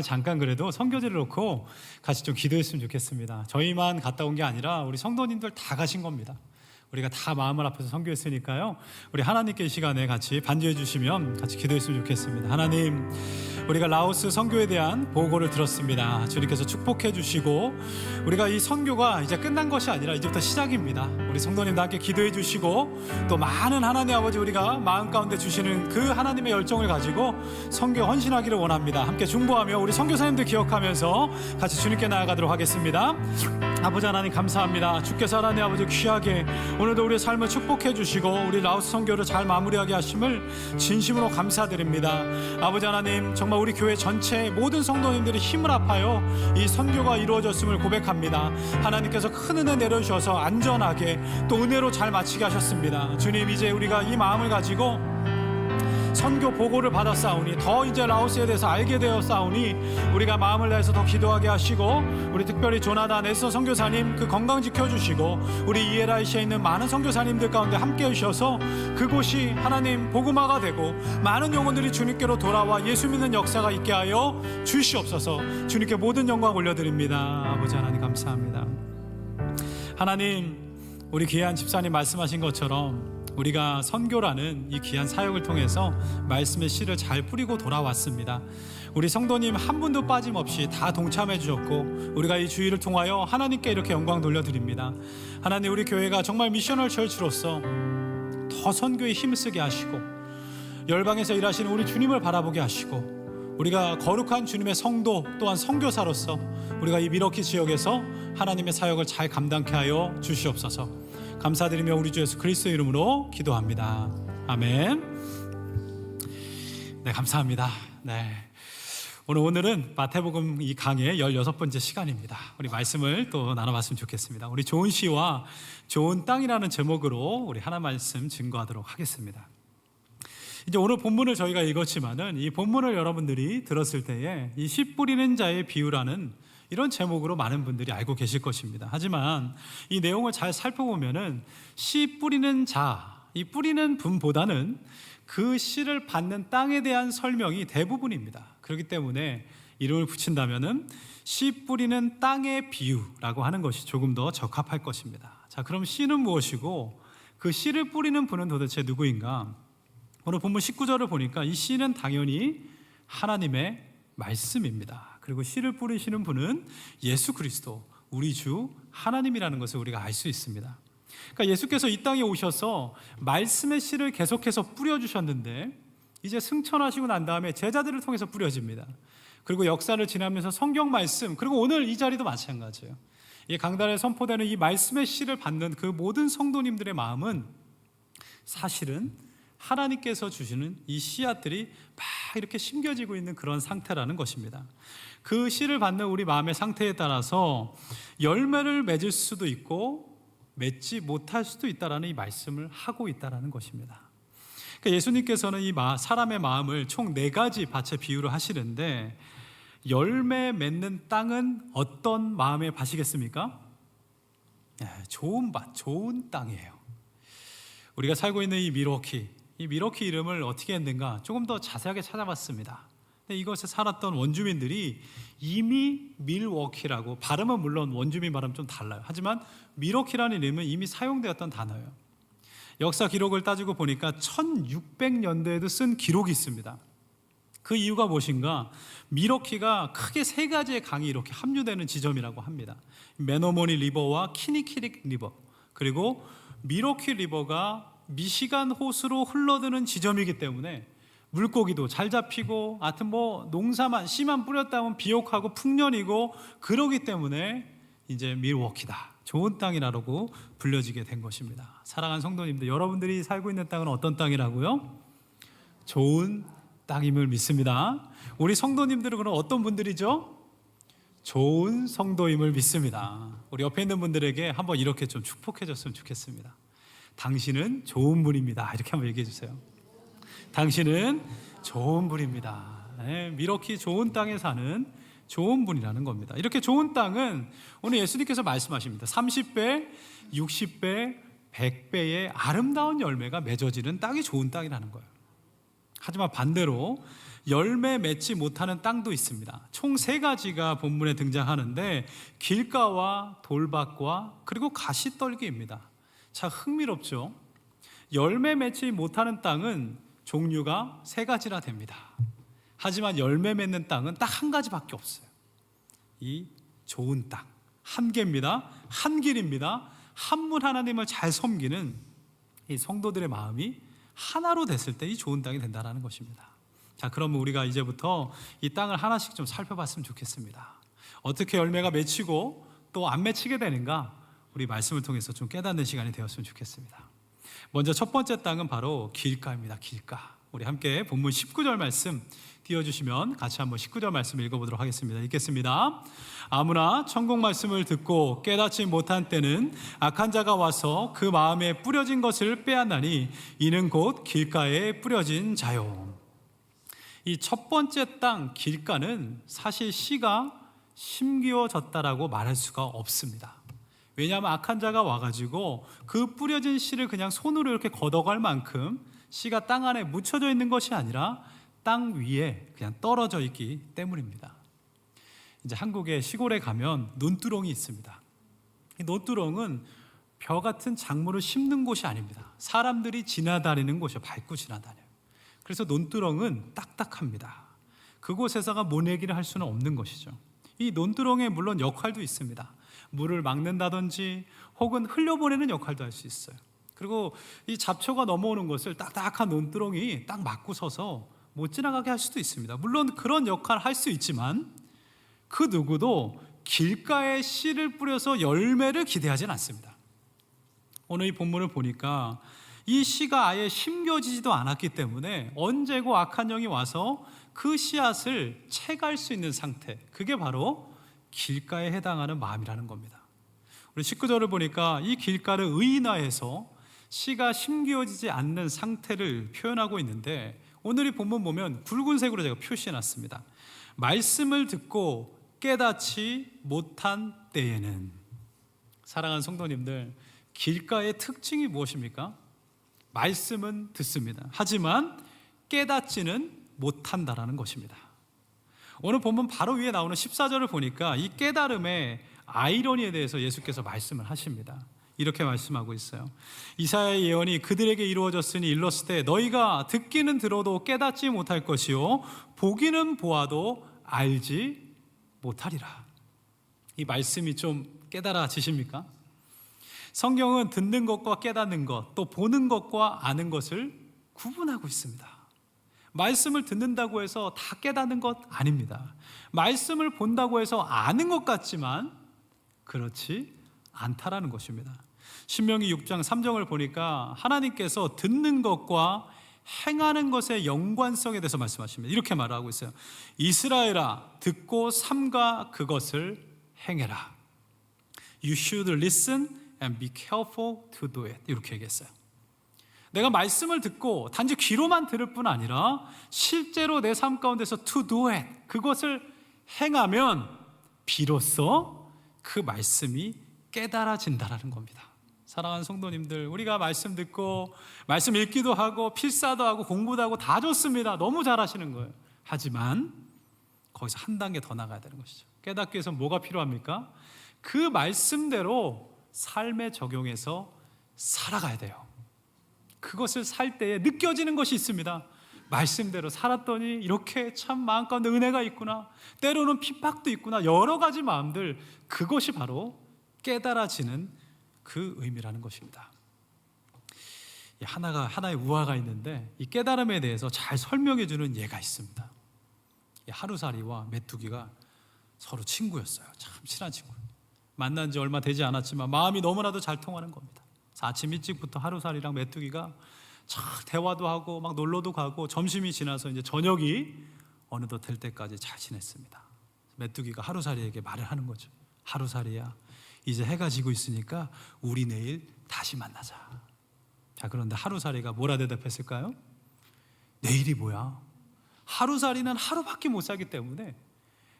잠깐 그래도 선교제를 놓고 같이 좀 기도했으면 좋겠습니다. 저희만 갔다 온 게 아니라 우리 성도님들 다 가신 겁니다. 우리가 다 마음을 앞에서 선교했으니까요. 우리 하나님께 이 시간에 같이 반주해 주시면 같이 기도했으면 좋겠습니다. 하나님, 우리가 라오스 선교에 대한 보고를 들었습니다. 주님께서 축복해 주시고 우리가 이 선교가 이제 끝난 것이 아니라 이제부터 시작입니다. 우리 성도님도 함께 기도해 주시고 또 많은 하나님 아버지 우리가 마음 가운데 주시는 그 하나님의 열정을 가지고 선교 헌신하기를 원합니다. 함께 중보하며 우리 선교사님들 기억하면서 같이 주님께 나아가도록 하겠습니다. 아버지 하나님 감사합니다. 주께서 하나님 아버지 귀하게 오늘도 우리의 삶을 축복해 주시고 우리 라오스 선교를 잘 마무리하게 하심을 진심으로 감사드립니다. 아버지 하나님 정말 우리 교회 전체 모든 성도님들이 힘을 합하여 이 선교가 이루어졌음을 고백합니다. 하나님께서 큰 은혜 내려주셔서 안전하게 또 은혜로 잘 마치게 하셨습니다. 주님 이제 우리가 이 마음을 가지고 선교 보고를 받았사오니 더 이제 라오스에 대해서 알게 되었사오니 우리가 마음을 다해서 더 기도하게 하시고 우리 특별히 조나단 에서 선교사님 그 건강 지켜주시고 우리 이에라이시에 있는 많은 선교사님들 가운데 함께 해주셔서 그곳이 하나님 복음화가 되고 많은 영혼들이 주님께로 돌아와 예수 믿는 역사가 있게 하여 주시옵소서. 주님께 모든 영광 올려드립니다. 아버지 하나님 감사합니다. 하나님 우리 귀한 집사님 말씀하신 것처럼 우리가 선교라는 이 귀한 사역을 통해서 말씀의 씨를 잘 뿌리고 돌아왔습니다. 우리 성도님 한 분도 빠짐없이 다 동참해 주셨고 우리가 이 주의를 통하여 하나님께 이렇게 영광 돌려드립니다. 하나님 우리 교회가 정말 미셔널 철치로서 더 선교에 힘쓰게 하시고 열방에서 일하시는 우리 주님을 바라보게 하시고 우리가 거룩한 주님의 성도 또한 선교사로서 우리가 이 미러키 지역에서 하나님의 사역을 잘 감당케 하여 주시옵소서. 감사드리며 우리 주 예수 그리스도 이름으로 기도합니다. 아멘. 네, 감사합니다. 네. 오늘 오늘은 마태복음 이 강의 16번째 시간입니다. 우리 말씀을 또 나눠봤으면 좋겠습니다. 우리 좋은 시와 좋은 땅이라는 제목으로 우리 하나 말씀 증거하도록 하겠습니다. 이제 오늘 본문을 저희가 읽었지만은 이 본문을 여러분들이 들었을 때에 이 씨 뿌리는 자의 비유라는 이런 제목으로 많은 분들이 알고 계실 것입니다. 하지만 이 내용을 잘 살펴보면은 씨 뿌리는 자, 이 뿌리는 분보다는 그 씨를 받는 땅에 대한 설명이 대부분입니다. 그렇기 때문에 이름을 붙인다면은 씨 뿌리는 땅의 비유라고 하는 것이 조금 더 적합할 것입니다. 자, 그럼 씨는 무엇이고 그 씨를 뿌리는 분은 도대체 누구인가? 오늘 본문 19절을 보니까 이 씨는 당연히 하나님의 말씀입니다. 그리고 씨를 뿌리시는 분은 예수 그리스도, 우리 주 하나님이라는 것을 우리가 알 수 있습니다. 그러니까 예수께서 이 땅에 오셔서 말씀의 씨를 계속해서 뿌려주셨는데 이제 승천하시고 난 다음에 제자들을 통해서 뿌려집니다. 그리고 역사를 지나면서 성경 말씀, 그리고 오늘 이 자리도 마찬가지예요. 이 강단에 선포되는 이 말씀의 씨를 받는 그 모든 성도님들의 마음은 사실은 하나님께서 주시는 이 씨앗들이 막 이렇게 심겨지고 있는 그런 상태라는 것입니다. 그 씨를 받는 우리 마음의 상태에 따라서 열매를 맺을 수도 있고 맺지 못할 수도 있다라는 이 말씀을 하고 있다라는 것입니다. 그러니까 예수님께서는 이 마- 사람의 마음을 총 네 가지 밭에 비유를 하시는데 열매 맺는 땅은 어떤 마음의 밭이겠습니까? 네, 좋은 밭, 좋은 땅이에요. 우리가 살고 있는 이 미러키, 이 미러키 이름을 어떻게 했는가 조금 더 자세하게 찾아봤습니다. 이것에 살았던 원주민들이 이미 밀워키라고 발음은 물론 원주민 발음 좀 달라요. 하지만 미러키라는 이름은 이미 사용되었던 단어예요. 역사 기록을 따지고 보니까 1600년대에도 쓴 기록이 있습니다. 그 이유가 무엇인가? 미러키가 크게 세 가지의 강이 이렇게 합류되는 지점이라고 합니다. 메노모니 리버와 키니키릭 리버 그리고 미러키 리버가 미시간 호수로 흘러드는 지점이기 때문에 물고기도 잘 잡히고 하여튼 뭐 농사만 씨만 뿌렸다면 비옥하고 풍년이고 그러기 때문에 이제 밀워키다 좋은 땅이라고 불려지게 된 것입니다. 사랑하는 성도님들 여러분들이 살고 있는 땅은 어떤 땅이라고요? 좋은 땅임을 믿습니다. 우리 성도님들은 그럼 어떤 분들이죠? 좋은 성도임을 믿습니다. 우리 옆에 있는 분들에게 한번 이렇게 좀 축복해 줬으면 좋겠습니다. 당신은 좋은 분입니다. 이렇게 한번 얘기해 주세요. 당신은 좋은 분입니다. 네, 미러키 좋은 땅에 사는 좋은 분이라는 겁니다. 이렇게 좋은 땅은 오늘 예수님께서 말씀하십니다. 30배, 60배, 100배의 아름다운 열매가 맺어지는 땅이 좋은 땅이라는 거예요. 하지만 반대로 열매 맺지 못하는 땅도 있습니다. 총 세 가지가 본문에 등장하는데 길가와 돌밭과 그리고 가시떨기입니다. 자, 흥미롭죠? 열매 맺지 못하는 땅은 종류가 세 가지나 됩니다. 하지만 열매 맺는 땅은 딱 한 가지밖에 없어요. 이 좋은 땅. 한 개입니다. 한 길입니다. 한 분 하나님을 잘 섬기는 이 성도들의 마음이 하나로 됐을 때 이 좋은 땅이 된다는 것입니다. 자, 그러면 우리가 이제부터 이 땅을 하나씩 좀 살펴봤으면 좋겠습니다. 어떻게 열매가 맺히고 또 안 맺히게 되는가? 우리 말씀을 통해서 좀 깨닫는 시간이 되었으면 좋겠습니다. 먼저 첫 번째 땅은 바로 길가입니다. 길가. 우리 함께 본문 19절 말씀 띄워주시면 같이 한번 19절 말씀 읽어보도록 하겠습니다. 읽겠습니다. 아무나 천국 말씀을 듣고 깨닫지 못한 때는 악한 자가 와서 그 마음에 뿌려진 것을 빼앗나니 이는 곧 길가에 뿌려진 자요. 이 첫 번째 땅 길가는 사실 씨가 심기워졌다라고 말할 수가 없습니다. 왜냐하면 악한 자가 와가지고 그 뿌려진 씨를 그냥 손으로 이렇게 걷어갈 만큼 씨가 땅 안에 묻혀져 있는 것이 아니라 땅 위에 그냥 떨어져 있기 때문입니다. 이제 한국의 시골에 가면 논두렁이 있습니다. 이 논두렁은 벼 같은 작물을 심는 곳이 아닙니다. 사람들이 지나다니는 곳이요. 밟고 지나다녀요. 그래서 논두렁은 딱딱합니다. 그곳에서가 모내기를 할 수는 없는 것이죠. 이 논두렁에 물론 역할도 있습니다. 물을 막는다든지 혹은 흘려보내는 역할도 할 수 있어요. 그리고 이 잡초가 넘어오는 것을 딱딱한 논두렁이 딱 막고 서서 못 지나가게 할 수도 있습니다. 물론 그런 역할을 할수 있지만 그 누구도 길가에 씨를 뿌려서 열매를 기대하진 않습니다. 오늘 이 본문을 보니까 이 씨가 아예 심겨지지도 않았기 때문에 언제고 악한 영이 와서 그 씨앗을 채갈 수 있는 상태. 그게 바로 길가에 해당하는 마음이라는 겁니다. 우리 19절을 보니까 이 길가를 의인화해서 씨가 심기어지지 않는 상태를 표현하고 있는데 오늘 이 본문 보면 붉은색으로 제가 표시해 놨습니다. 말씀을 듣고 깨닫지 못한 때에는 사랑하는 성도님들 길가의 특징이 무엇입니까? 말씀은 듣습니다. 하지만 깨닫지는 못한다라는 것입니다. 오늘 본문 바로 위에 나오는 14절을 보니까 이 깨달음의 아이러니에 대해서 예수께서 말씀을 하십니다. 이렇게 말씀하고 있어요. 이사야의 예언이 그들에게 이루어졌으니 일렀을 때 너희가 듣기는 들어도 깨닫지 못할 것이요 보기는 보아도 알지 못하리라. 이 말씀이 좀 깨달아지십니까? 성경은 듣는 것과 깨닫는 것, 또 보는 것과 아는 것을 구분하고 있습니다. 말씀을 듣는다고 해서 다 깨닫는 것 아닙니다. 말씀을 본다고 해서 아는 것 같지만 그렇지 않다라는 것입니다. 신명기 6장 3절을 보니까 하나님께서 듣는 것과 행하는 것의 연관성에 대해서 말씀하십니다. 이렇게 말하고 있어요. 이스라엘아 듣고 삼가 그것을 행해라. You should listen and be careful to do it. 이렇게 얘기했어요. 내가 말씀을 듣고 단지 귀로만 들을 뿐 아니라 실제로 내 삶 가운데서 to do it 그것을 행하면 비로소 그 말씀이 깨달아진다라는 겁니다. 사랑하는 성도님들, 우리가 말씀 듣고 말씀 읽기도 하고 필사도 하고 공부도 하고 다 좋습니다. 너무 잘하시는 거예요. 하지만 거기서 한 단계 더 나가야 되는 것이죠. 깨닫기 위해서 뭐가 필요합니까? 그 말씀대로 삶에 적용해서 살아가야 돼요. 그것을 살 때에 느껴지는 것이 있습니다. 말씀대로 살았더니 이렇게 참 마음 가운데 은혜가 있구나. 때로는 핍박도 있구나. 여러 가지 마음들 그것이 바로 깨달아지는 그 의미라는 것입니다. 이 하나가 하나의 우화가 있는데 이 깨달음에 대해서 잘 설명해 주는 예가 있습니다. 이 하루살이와 메뚜기가 서로 친구였어요. 참 친한 친구. 만난 지 얼마 되지 않았지만 마음이 너무나도 잘 통하는 겁니다. 아침 일찍부터 하루살이랑 메뚜기가 참 대화도 하고 막 놀러도 가고 점심이 지나서 이제 저녁이 어느덧 될 때까지 잘 지냈습니다. 메뚜기가 하루살이에게 말을 하는 거죠. 하루살이야, 이제 해가 지고 있으니까 우리 내일 다시 만나자. 자, 그런데 하루살이가 뭐라 대답했을까요? 내일이 뭐야? 하루살이는 하루밖에 못 살기 때문에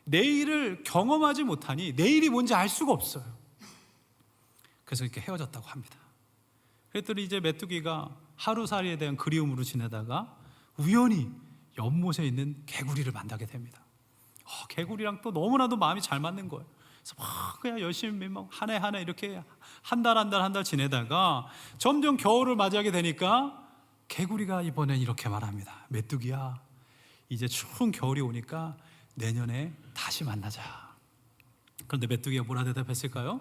내일을 경험하지 못하니 내일이 뭔지 알 수가 없어요. 그래서 이렇게 헤어졌다고 합니다. 그랬더니 이제 메뚜기가 하루살이에 대한 그리움으로 지내다가 우연히 연못에 있는 개구리를 만나게 됩니다. 어, 개구리랑 또 너무나도 마음이 잘 맞는 거예요. 그래서 막 그냥 열심히 막한해 한 해 이렇게 한 달 한 달 한 달 지내다가 점점 겨울을 맞이하게 되니까 개구리가 이번엔 이렇게 말합니다. 메뚜기야, 이제 추운 겨울이 오니까 내년에 다시 만나자. 그런데 메뚜기가 뭐라 대답했을까요?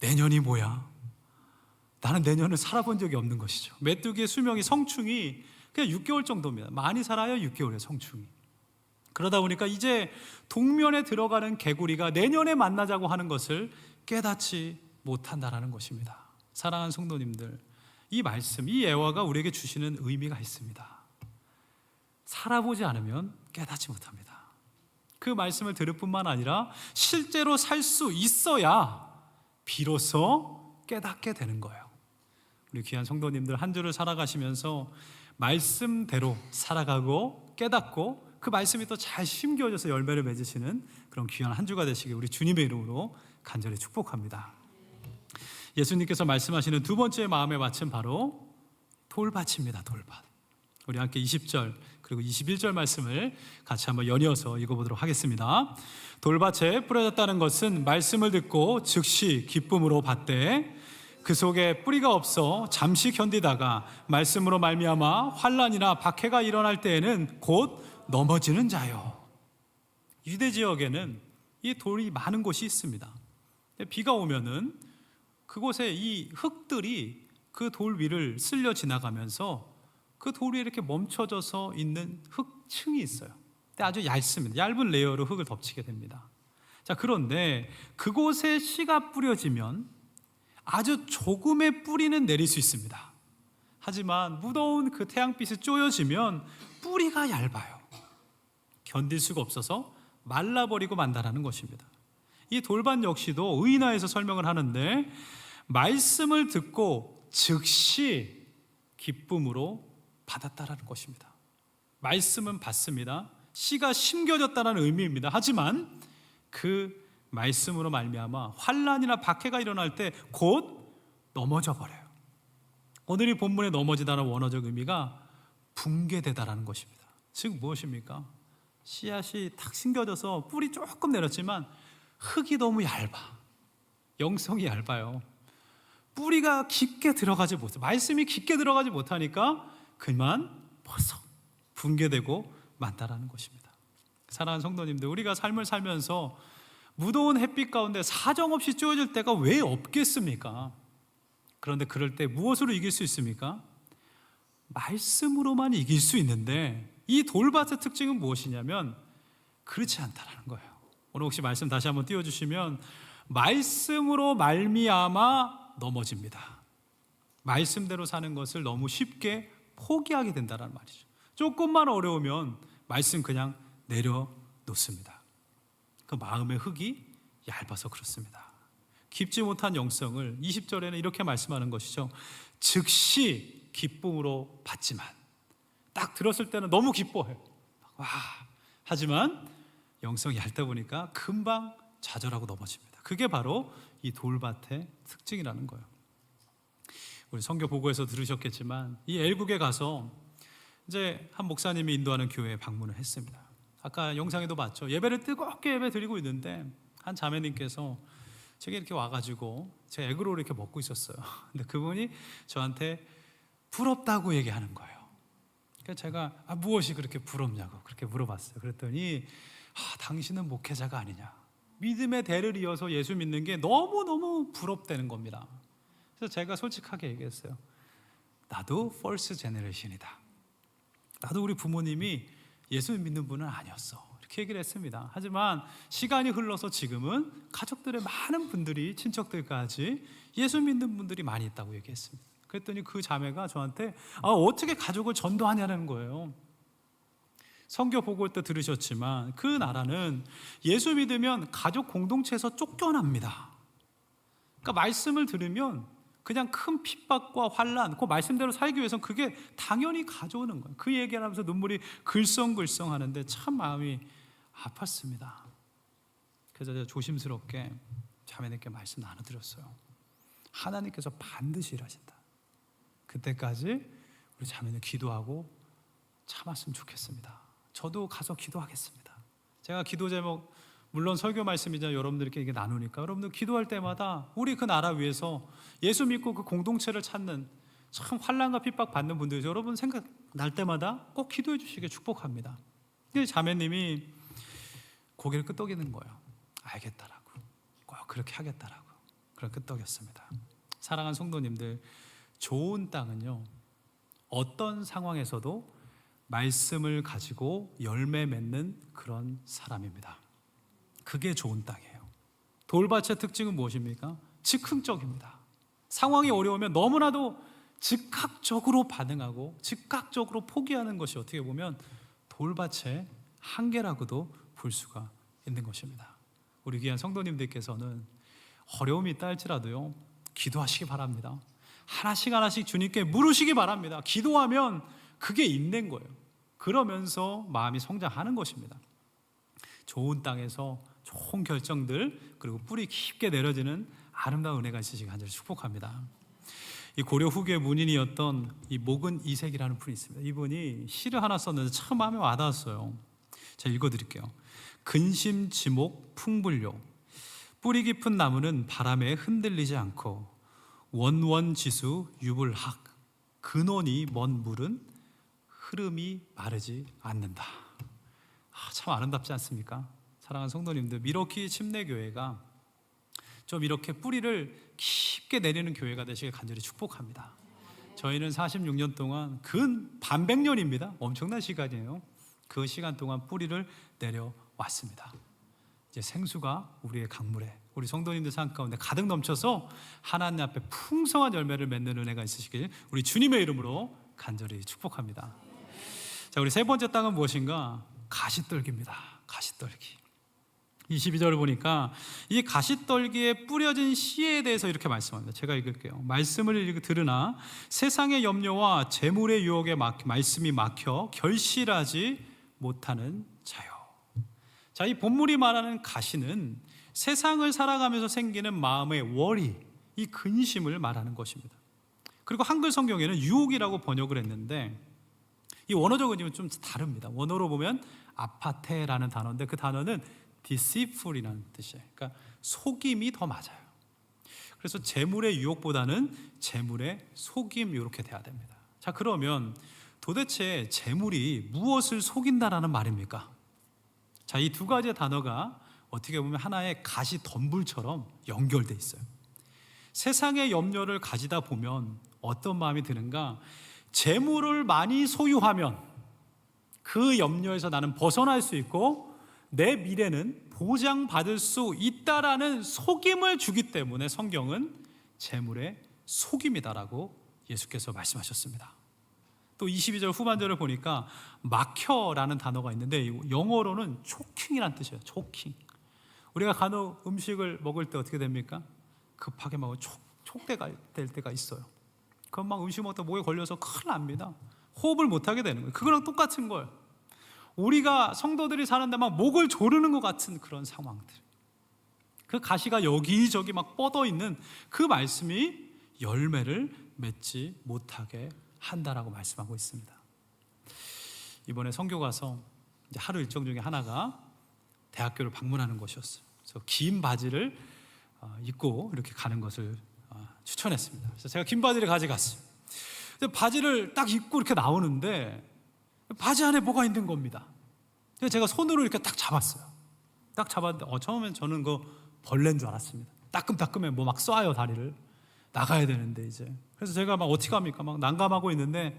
내년이 뭐야? 나는 내년을 살아본 적이 없는 것이죠. 메뚜기의 수명이 성충이 그냥 6개월 정도입니다. 많이 살아야 6개월의 성충이. 그러다 보니까 이제 동면에 들어가는 개구리가 내년에 만나자고 하는 것을 깨닫지 못한다라는 것입니다. 사랑하는 성도님들, 이 말씀, 이 예화가 우리에게 주시는 의미가 있습니다. 살아보지 않으면 깨닫지 못합니다. 그 말씀을 들을 뿐만 아니라 실제로 살 수 있어야 비로소 깨닫게 되는 거예요. 우리 귀한 성도님들 한 주를 살아가시면서 말씀대로 살아가고 깨닫고 그 말씀이 또 잘 심겨져서 열매를 맺으시는 그런 귀한 한 주가 되시길 우리 주님의 이름으로 간절히 축복합니다. 예수님께서 말씀하시는 두 번째 마음의 밭은 바로 돌밭입니다. 돌밭. 우리 함께 20절 그리고 21절 말씀을 같이 한번 연이어서 읽어보도록 하겠습니다. 돌밭에 뿌려졌다는 것은 말씀을 듣고 즉시 기쁨으로 받되 그 속에 뿌리가 없어 잠시 견디다가 말씀으로 말미암아 환란이나 박해가 일어날 때에는 곧 넘어지는 자요. 유대 지역에는 이 돌이 많은 곳이 있습니다. 비가 오면은 그곳에 이 흙들이 그 돌 위를 쓸려 지나가면서 그돌 위에 이렇게 멈춰져서 있는 흙층이 있어요. 근데 아주 얇습니다. 얇은 레이어로 흙을 덮치게 됩니다. 자, 그런데 그곳에 씨가 뿌려지면 아주 조금의 뿌리는 내릴 수 있습니다. 하지만 무더운 그 태양빛이 쪼여지면 뿌리가 얇아요. 견딜 수가 없어서 말라버리고 만다라는 것입니다. 이 돌반 역시도 의인화에서 설명을 하는데 말씀을 듣고 즉시 기쁨으로 받았다라는 것입니다. 말씀은 받습니다. 씨가 심겨졌다는 의미입니다. 하지만 그 말씀으로 말미암아 환란이나 박해가 일어날 때 곧 넘어져 버려요. 오늘 이 본문에 넘어지다는 원어적 의미가 붕괴되다라는 것입니다. 즉 무엇입니까? 씨앗이 탁 심겨져서 뿌리 조금 내렸지만 흙이 너무 얇아. 영성이 얇아요. 뿌리가 깊게 들어가지 못해. 말씀이 깊게 들어가지 못하니까 그만 벌써 붕괴되고 만다라는 것입니다. 사랑하는 성도님들, 우리가 삶을 살면서 무더운 햇빛 가운데 사정없이 쪼여질 때가 왜 없겠습니까? 그런데 그럴 때 무엇으로 이길 수 있습니까? 말씀으로만 이길 수 있는데 이 돌밭의 특징은 무엇이냐면 그렇지 않다라는 거예요. 오늘 혹시 말씀 다시 한번 띄워 주시면 말씀으로 말미암아 넘어집니다. 말씀대로 사는 것을 너무 쉽게 포기하게 된다는 말이죠. 조금만 어려우면 말씀 그냥 내려놓습니다. 그 마음의 흙이 얇아서 그렇습니다. 깊지 못한 영성을 20절에는 이렇게 말씀하는 것이죠. 즉시 기쁨으로 받지만 딱 들었을 때는 너무 기뻐해요. 와 하지만 영성이 얇다 보니까 금방 좌절하고 넘어집니다. 그게 바로 이 돌밭의 특징이라는 거예요. 우리 성교 보고에서 들으셨겠지만 이 엘국에 가서 이제 한 목사님이 인도하는 교회에 방문을 했습니다. 아까 영상에도 봤죠. 예배를 뜨겁게 예배 드리고 있는데 한 자매님께서 제게 이렇게 와가지고 제 에그로를 이렇게 먹고 있었어요. 근데 그분이 저한테 부럽다고 얘기하는 거예요. 그래서 제가 아, 무엇이 그렇게 부럽냐고 그렇게 물어봤어요. 그랬더니 아, 당신은 목회자가 아니냐. 믿음의 대를 이어서 예수 믿는 게 너무너무 부럽다는 겁니다. 그래서 제가 솔직하게 얘기했어요. 나도 펄스 제네레이션이다. 나도 우리 부모님이 예수 믿는 분은 아니었어. 이렇게 얘기를 했습니다. 하지만 시간이 흘러서 지금은 가족들의 많은 분들이 친척들까지 예수 믿는 분들이 많이 있다고 얘기했습니다. 그랬더니 그 자매가 저한테 아, 어떻게 가족을 전도하냐는 거예요. 성교 보고 때 들으셨지만 그 나라는 예수 믿으면 가족 공동체에서 쫓겨납니다. 그러니까 말씀을 들으면 그냥 큰 핍박과 환란, 그 말씀대로 살기 위해서는 그게 당연히 가져오는 거예요. 그 얘기를 하면서 눈물이 글썽글썽 하는데 참 마음이 아팠습니다. 그래서 제가 조심스럽게 자매님께 말씀 나눠드렸어요. 하나님께서 반드시 일하신다. 그때까지 우리 자매는 기도하고 참았으면 좋겠습니다. 저도 가서 기도하겠습니다. 제가 기도 제목 물론 설교 말씀이자 여러분들께 이게 나누니까 여러분들 기도할 때마다 우리 그 나라 위해서 예수 믿고 그 공동체를 찾는 참 환란과 핍박 받는 분들 여러분 생각 날 때마다 꼭 기도해 주시길 축복합니다. 자매님이 고개를 끄덕이는 거예요. 알겠다라고. 꼭 그렇게 하겠다라고. 그런 끄덕였습니다. 사랑하는 성도님들, 좋은 땅은요. 어떤 상황에서도 말씀을 가지고 열매 맺는 그런 사람입니다. 그게 좋은 땅이에요. 돌밭의 특징은 무엇입니까? 즉흥적입니다. 상황이 어려우면 너무나도 즉각적으로 반응하고 즉각적으로 포기하는 것이 어떻게 보면 돌밭의 한계라고도 볼 수가 있는 것입니다. 우리 귀한 성도님들께서는 어려움이 있다 할지라도요, 기도하시기 바랍니다. 하나씩 하나씩 주님께 물으시기 바랍니다. 기도하면 그게 있는 거예요. 그러면서 마음이 성장하는 것입니다. 좋은 땅에서 좋은 결정들 그리고 뿌리 깊게 내려지는 아름다운 은혜가 있으시길 간절히 축복합니다. 이 고려 후기의 문인이었던 이 목은 이색이라는 분이 있습니다. 이분이 시를 하나 썼는데 참 마음에 와닿았어요. 제가 읽어드릴게요. 근심 지목 풍불요 뿌리 깊은 나무는 바람에 흔들리지 않고 원원지수 유불학 근원이 먼 물은 흐름이 마르지 않는다. 아, 참 아름답지 않습니까? 사랑하는 성도님들, 미러키 침례교회가 좀 이렇게 뿌리를 깊게 내리는 교회가 되시길 간절히 축복합니다. 저희는 46년 동안 근 반백년입니다. 엄청난 시간이에요. 그 시간 동안 뿌리를 내려왔습니다. 이제 생수가 우리의 강물에 우리 성도님들 삶 가운데 가득 넘쳐서 하나님 앞에 풍성한 열매를 맺는 은혜가 있으시길 우리 주님의 이름으로 간절히 축복합니다. 자, 우리 세 번째 땅은 무엇인가? 가시떨기입니다. 가시떨기. 22절을 보니까 이 가시떨기에 뿌려진 씨에 대해서 이렇게 말씀합니다. 제가 읽을게요. 말씀을 읽- 들으나 세상의 염려와 재물의 유혹에 막, 말씀이 막혀 결실하지 못하는 자요. 자, 이 본문이 말하는 가시는 세상을 살아가면서 생기는 마음의 worry, 이 근심을 말하는 것입니다. 그리고 한글 성경에는 유혹이라고 번역을 했는데 이 원어적 의미는 좀 다릅니다. 원어로 보면 아파테라는 단어인데 그 단어는 deceitful이라는 뜻이에요. 그러니까 속임이 더 맞아요. 그래서 재물의 유혹보다는 재물의 속임 이렇게 돼야 됩니다. 자 그러면 도대체 재물이 무엇을 속인다라는 말입니까? 자 이 두 가지의 단어가 어떻게 보면 하나의 가시 덤불처럼 연결돼 있어요. 세상의 염려를 가지다 보면 어떤 마음이 드는가? 재물을 많이 소유하면 그 염려에서 나는 벗어날 수 있고 내 미래는 보장받을 수 있다라는 속임을 주기 때문에 성경은 재물의 속임이다라고 예수께서 말씀하셨습니다. 또 22절 후반절을 보니까 막혀라는 단어가 있는데 영어로는 초킹이라는 뜻이에요. 초킹. 우리가 간혹 음식을 먹을 때 어떻게 됩니까? 급하게 먹으면 촉, 촉대가 될 때가 있어요. 그럼 막 음식 먹다 목에 걸려서 큰일 납니다. 호흡을 못 하게 되는 거예요. 그거랑 똑같은 거예요. 우리가 성도들이 사는데 막 목을 조르는 것 같은 그런 상황들. 그 가시가 여기저기 막 뻗어 있는 그 말씀이 열매를 맺지 못하게 한다라고 말씀하고 있습니다. 이번에 선교 가서 하루 일정 중에 하나가 대학교를 방문하는 것이었어요. 그래서 긴 바지를 어, 입고 이렇게 가는 것을 어, 추천했습니다. 그래서 제가 긴 바지를 가져갔어요. 바지를 딱 입고 이렇게 나오는데 바지 안에 뭐가 있는 겁니다. 그래서 제가 손으로 이렇게 딱 잡았어요. 딱 잡았는데 어, 처음엔 저는 그 벌레인 줄 알았습니다. 따끔따끔해 뭐 막 쏴요 다리를 나가야 되는데 이제 그래서 제가 막 어떻게 합니까? 막 난감하고 있는데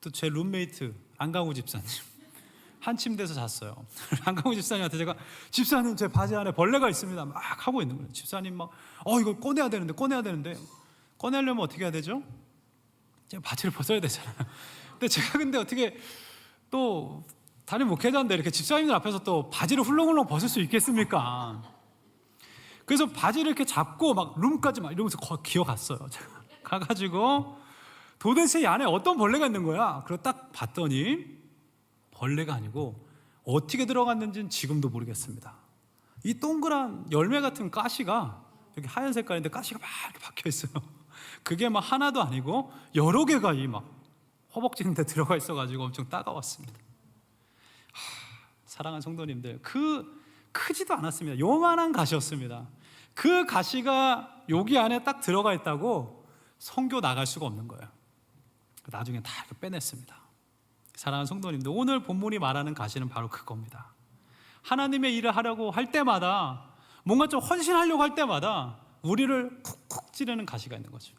또 제 룸메이트 안강우 집사님 한 침대에서 잤어요. 안강우 집사님한테 제가 집사님 제 바지 안에 벌레가 있습니다. 막 하고 있는 거예요. 집사님 막 어 이거 꺼내야 되는데 꺼내야 되는데 꺼내려면 어떻게 해야 되죠? 제가 바지를 벗어야 되잖아요. 근데 제가 근데 어떻게 또 담임 목회자인데 이렇게 집사님들 앞에서 또 바지를 훌렁훌렁 벗을 수 있겠습니까? 그래서 바지를 이렇게 잡고 막 룸까지 막 이러면서 거, 기어갔어요. 제가 가가지고 도대체 이 안에 어떤 벌레가 있는 거야? 그리고 딱 봤더니 벌레가 아니고 어떻게 들어갔는지는 지금도 모르겠습니다. 이 동그란 열매 같은 가시가 여기 하얀 색깔인데 가시가 막 이렇게 박혀 있어요. 그게 막 하나도 아니고 여러 개가 이 막 허벅지 데 들어가 있어가지고 엄청 따가웠습니다. 아, 사랑하는 성도님들, 그 크지도 않았습니다. 요만한 가시였습니다. 그 가시가 여기 안에 딱 들어가 있다고 성교 나갈 수가 없는 거예요. 나중에 다 이렇게 빼냈습니다. 사랑하는 성도님들, 오늘 본문이 말하는 가시는 바로 그겁니다. 하나님의 일을 하려고 할 때마다 뭔가 좀 헌신하려고 할 때마다 우리를 쿡쿡 찌르는 가시가 있는 거죠.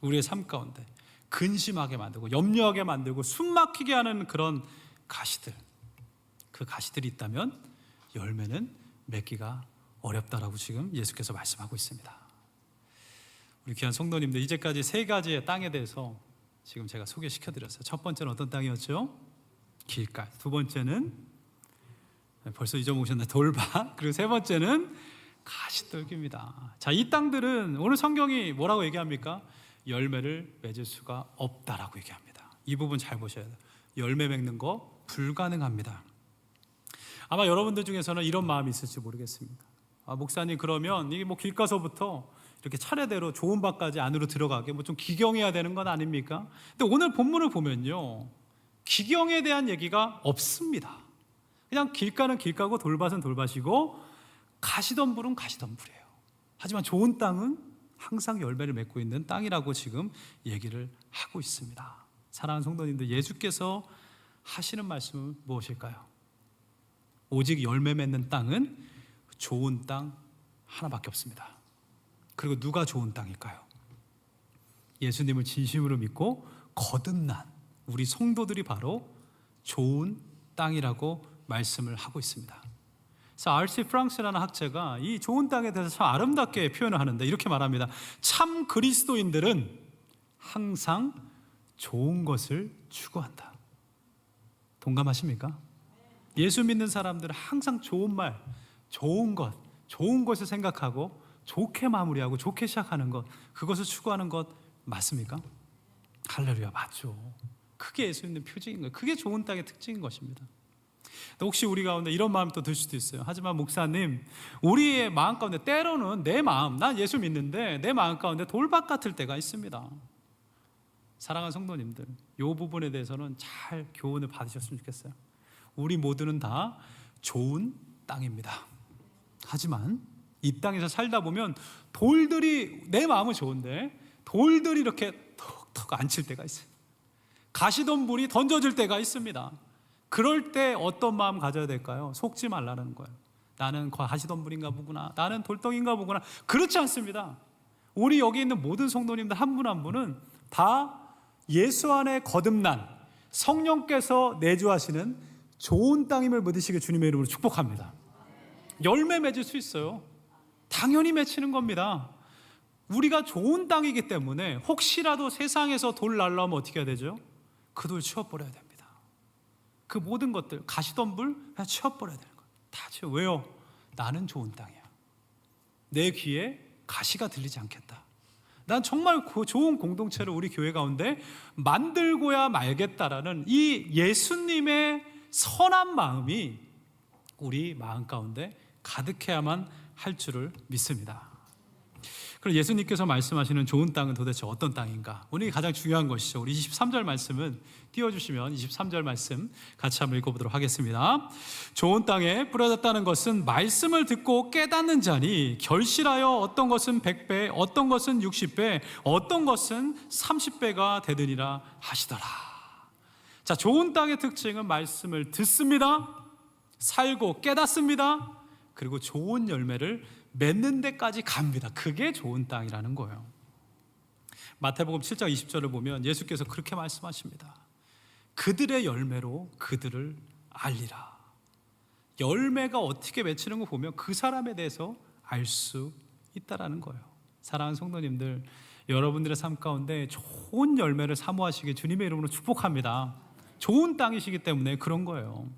우리의 삶 가운데 근심하게 만들고 염려하게 만들고 숨막히게 하는 그런 가시들. 그 가시들이 있다면 열매는 맺기가 어렵다라고 지금 예수께서 말씀하고 있습니다. 우리 귀한 성도님들 이제까지 세 가지의 땅에 대해서 지금 제가 소개시켜 드렸어요. 첫 번째는 어떤 땅이었죠? 길가. 두 번째는 네, 벌써 잊어먹으셨나 돌밭. 그리고 세 번째는 가시떨기입니다. 자, 이 땅들은 오늘 성경이 뭐라고 얘기합니까? 열매를 맺을 수가 없다라고 얘기합니다. 이 부분 잘 보셔야 돼요. 열매 맺는 거 불가능합니다. 아마 여러분들 중에서는 이런 마음이 있을지 모르겠습니다. 아, 목사님 그러면 이게 뭐 길가서부터 이렇게 차례대로 좋은 밭까지 안으로 들어가게 뭐 좀 기경해야 되는 건 아닙니까? 근데 오늘 본문을 보면요. 기경에 대한 얘기가 없습니다. 그냥 길가는 길가고 돌밭은 돌밭이고 가시덤불은 가시덤불이에요. 하지만 좋은 땅은 항상 열매를 맺고 있는 땅이라고 지금 얘기를 하고 있습니다. 사랑하는 성도님들, 예수께서 하시는 말씀은 무엇일까요? 오직 열매 맺는 땅은 좋은 땅 하나밖에 없습니다. 그리고 누가 좋은 땅일까요? 예수님을 진심으로 믿고 거듭난 우리 성도들이 바로 좋은 땅이라고 말씀을 하고 있습니다. 그래서 알시 프랑스라는 학자가 이 좋은 땅에 대해서 참 아름답게 표현을 하는데 이렇게 말합니다. 참 그리스도인들은 항상 좋은 것을 추구한다. 동감하십니까? 예수 믿는 사람들은 항상 좋은 말, 좋은 것, 좋은 것을 생각하고 좋게 마무리하고 좋게 시작하는 것, 그것을 추구하는 것 맞습니까? 할렐루야, 맞죠. 그게 예수 믿는 표징인 거예요. 그게 좋은 땅의 특징인 것입니다. 혹시 우리 가운데 이런 마음이 또 들 수도 있어요. 하지만 목사님, 우리의 마음 가운데 때로는 내 마음, 난 예수 믿는데 내 마음 가운데 돌밭 같을 때가 있습니다. 사랑하는 성도님들, 이 부분에 대해서는 잘 교훈을 받으셨으면 좋겠어요. 우리 모두는 다 좋은 땅입니다. 하지만 이 땅에서 살다 보면 돌들이 내 마음은 좋은데 돌들이 이렇게 턱턱 앉힐 때가 있어요. 가시덤불이 던져질 때가 있습니다. 그럴 때 어떤 마음 가져야 될까요? 속지 말라는 거예요. 나는 가시덤불인가 보구나. 나는 돌덩인가 보구나. 그렇지 않습니다. 우리 여기 있는 모든 성도님들 한 분 한 분은 다 예수 안에 거듭난 성령께서 내주하시는 좋은 땅임을 믿으시길 주님의 이름으로 축복합니다. 열매 맺을 수 있어요. 당연히 맺히는 겁니다. 우리가 좋은 땅이기 때문에 혹시라도 세상에서 돌 날라오면 어떻게 해야 되죠? 그 돌 치워버려야 됩니다. 그 모든 것들 가시덤불 그냥 치워버려야 되는 거예요. 다 치워. 왜요? 나는 좋은 땅이야. 내 귀에 가시가 들리지 않겠다. 난 정말 그 좋은 공동체를 우리 교회 가운데 만들고야 말겠다라는 이 예수님의 선한 마음이 우리 마음 가운데 가득해야만 할 줄을 믿습니다. 그럼 예수님께서 말씀하시는 좋은 땅은 도대체 어떤 땅인가? 오늘 가장 중요한 것이죠. 우리 23절 말씀은 띄워주시면 23절 말씀 같이 한번 읽어보도록 하겠습니다. 좋은 땅에 뿌려졌다는 것은 말씀을 듣고 깨닫는 자니 결실하여 어떤 것은 100배, 어떤 것은 60배, 어떤 것은 30배가 되느니라 하시더라. 자, 좋은 땅의 특징은 말씀을 듣습니다. 살고 깨닫습니다. 그리고 좋은 열매를 맺는 데까지 갑니다. 그게 좋은 땅이라는 거예요. 마태복음 7장 20절을 보면 예수께서 그렇게 말씀하십니다. 그들의 열매로 그들을 알리라. 열매가 어떻게 맺히는 거 보면 그 사람에 대해서 알 수 있다라는 거예요. 사랑하는 성도님들, 여러분들의 삶 가운데 좋은 열매를 사모하시길 주님의 이름으로 축복합니다. 좋은 땅이시기 때문에 그런 거예요.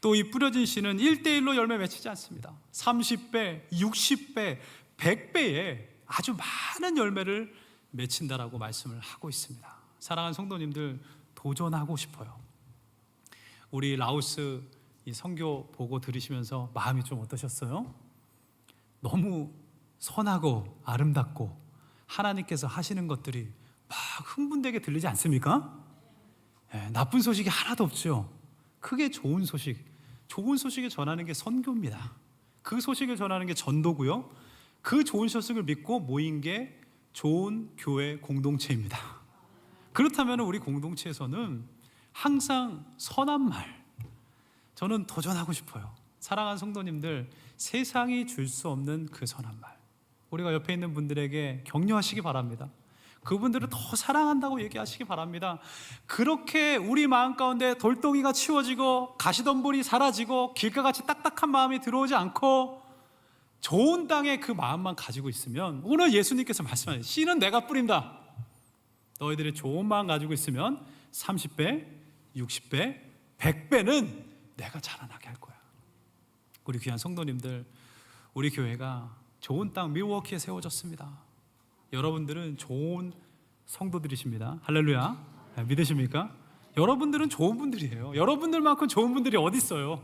또 이 뿌려진 씨는 1대1로 열매 맺히지 않습니다. 30배, 60배, 100배의 아주 많은 열매를 맺힌다라고 말씀을 하고 있습니다. 사랑하는 성도님들 도전하고 싶어요. 우리 라오스 이 선교 보고 들으시면서 마음이 좀 어떠셨어요? 너무 선하고 아름답고 하나님께서 하시는 것들이 막 흥분되게 들리지 않습니까? 예, 나쁜 소식이 하나도 없죠. 크게 좋은 소식, 좋은 소식을 전하는 게 선교입니다. 그 소식을 전하는 게 전도고요. 그 좋은 소식을 믿고 모인 게 좋은 교회 공동체입니다. 그렇다면 우리 공동체에서는 항상 선한 말 저는 도전하고 싶어요. 사랑하는 성도님들 세상이 줄 수 없는 그 선한 말 우리가 옆에 있는 분들에게 격려하시기 바랍니다. 그분들을 더 사랑한다고 얘기하시기 바랍니다. 그렇게 우리 마음 가운데 돌덩이가 치워지고 가시덤불이 사라지고 길가 같이 딱딱한 마음이 들어오지 않고 좋은 땅에 그 마음만 가지고 있으면 오늘 예수님께서 말씀하신 씨는 내가 뿌린다. 너희들이 좋은 마음 가지고 있으면 30배, 60배, 100배는 내가 자라나게 할 거야. 우리 귀한 성도님들, 우리 교회가 좋은 땅 밀워키에 세워졌습니다. 여러분들은 좋은 성도들이십니다. 할렐루야. 네, 믿으십니까? 여러분들은 좋은 분들이에요. 여러분들만큼 좋은 분들이 어디 있어요?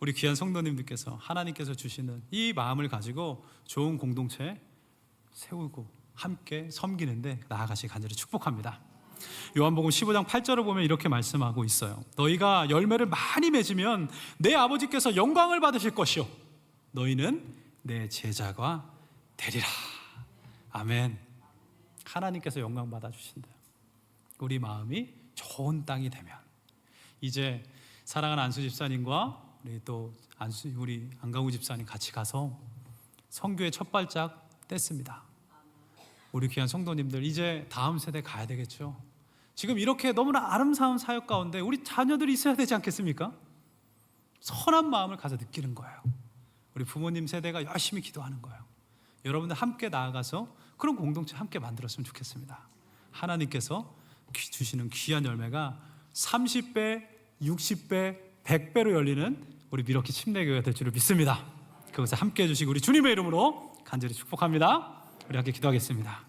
우리 귀한 성도님들께서 하나님께서 주시는 이 마음을 가지고 좋은 공동체 세우고 함께 섬기는데 나아가시 간절히 축복합니다. 요한복음 15장 8절을 보면 이렇게 말씀하고 있어요. 너희가 열매를 많이 맺으면 내 아버지께서 영광을 받으실 것이요 너희는 내 제자가 되리라. 아멘. 하나님께서 영광 받아 주신다. 우리 마음이 좋은 땅이 되면 이제 사랑하는 안수 집사님과 우리 또 안수 우리 안강우 집사님 같이 가서 성교의 첫 발짝 뗐습니다. 우리 귀한 성도님들 이제 다음 세대 가야 되겠죠. 지금 이렇게 너무나 아름다운 사역 가운데 우리 자녀들이 있어야 되지 않겠습니까? 선한 마음을 가서 느끼는 거예요. 우리 부모님 세대가 열심히 기도하는 거예요. 여러분들 함께 나아가서 그런 공동체 함께 만들었으면 좋겠습니다. 하나님께서 귀- 주시는 귀한 열매가 30배, 60배, 100배로 열리는 우리 미러키 침례교회가 될 줄을 믿습니다. 그것을 함께 해주시고 우리 주님의 이름으로 간절히 축복합니다. 우리 함께 기도하겠습니다.